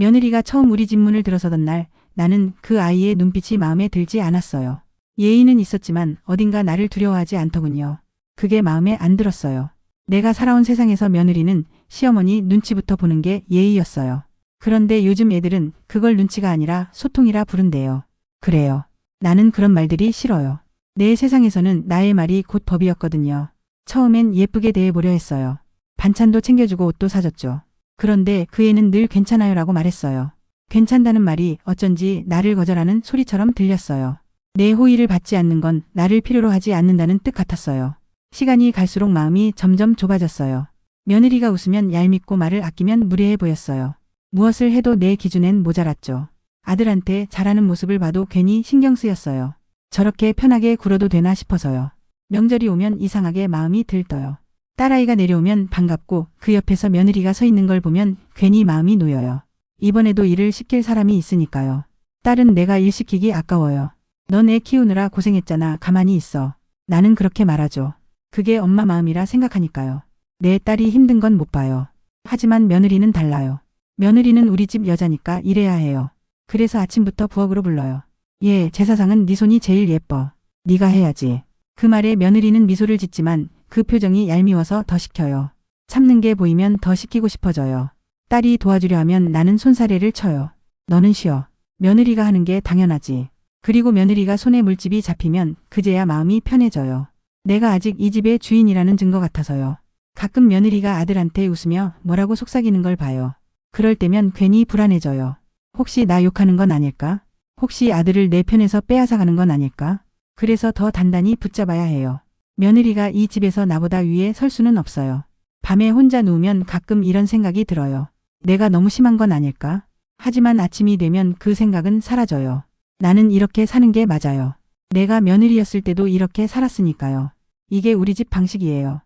며느리가 처음 우리 집 문을 들어서던 날 나는 그 아이의 눈빛이 마음에 들지 않았어요. 예의는 있었지만 어딘가 나를 두려워하지 않더군요. 그게 마음에 안 들었어요. 내가 살아온 세상에서 며느리는 시어머니 눈치부터 보는 게 예의였어요. 그런데 요즘 애들은 그걸 눈치가 아니라 소통이라 부른대요. 그래요. 나는 그런 말들이 싫어요. 내 세상에서는 나의 말이 곧 법이었거든요. 처음엔 예쁘게 대해보려 했어요. 반찬도 챙겨주고 옷도 사줬죠. 그런데 그 애는 늘 괜찮아요라고 말했어요. 괜찮다는 말이 어쩐지 나를 거절하는 소리처럼 들렸어요. 내 호의를 받지 않는 건 나를 필요로 하지 않는다는 뜻 같았어요. 시간이 갈수록 마음이 점점 좁아졌어요. 며느리가 웃으면 얄밉고 말을 아끼면 무례해 보였어요. 무엇을 해도 내 기준엔 모자랐죠. 아들한테 잘하는 모습을 봐도 괜히 신경 쓰였어요. 저렇게 편하게 굴어도 되나 싶어서요. 명절이 오면 이상하게 마음이 들떠요. 딸아이가 내려오면 반갑고 그 옆에서 며느리가 서 있는 걸 보면 괜히 마음이 놓여요. 이번에도 일을 시킬 사람이 있으니까요. 딸은 내가 일 시키기 아까워요. 넌 애 키우느라 고생했잖아. 가만히 있어. 나는 그렇게 말하죠. 그게 엄마 마음이라 생각하니까요. 내 딸이 힘든 건 못 봐요. 하지만 며느리는 달라요. 며느리는 우리 집 여자니까 일해야 해요. 그래서 아침부터 부엌으로 불러요. 예, 제사상은 네 손이 제일 예뻐. 네가 해야지. 그 말에 며느리는 미소를 짓지만 그 표정이 얄미워서 더 시켜요. 참는 게 보이면 더 시키고 싶어져요. 딸이 도와주려 하면 나는 손사래를 쳐요. 너는 쉬어. 며느리가 하는 게 당연하지. 그리고 며느리가 손에 물집이 잡히면 그제야 마음이 편해져요. 내가 아직 이 집의 주인이라는 증거 같아서요. 가끔 며느리가 아들한테 웃으며 뭐라고 속삭이는 걸 봐요. 그럴 때면 괜히 불안해져요. 혹시 나 욕하는 건 아닐까? 혹시 아들을 내 편에서 빼앗아가는 건 아닐까? 그래서 더 단단히 붙잡아야 해요. 며느리가 이 집에서 나보다 위에 설 수는 없어요. 밤에 혼자 누우면 가끔 이런 생각이 들어요. 내가 너무 심한 건 아닐까? 하지만 아침이 되면 그 생각은 사라져요. 나는 이렇게 사는 게 맞아요. 내가 며느리였을 때도 이렇게 살았으니까요. 이게 우리 집 방식이에요.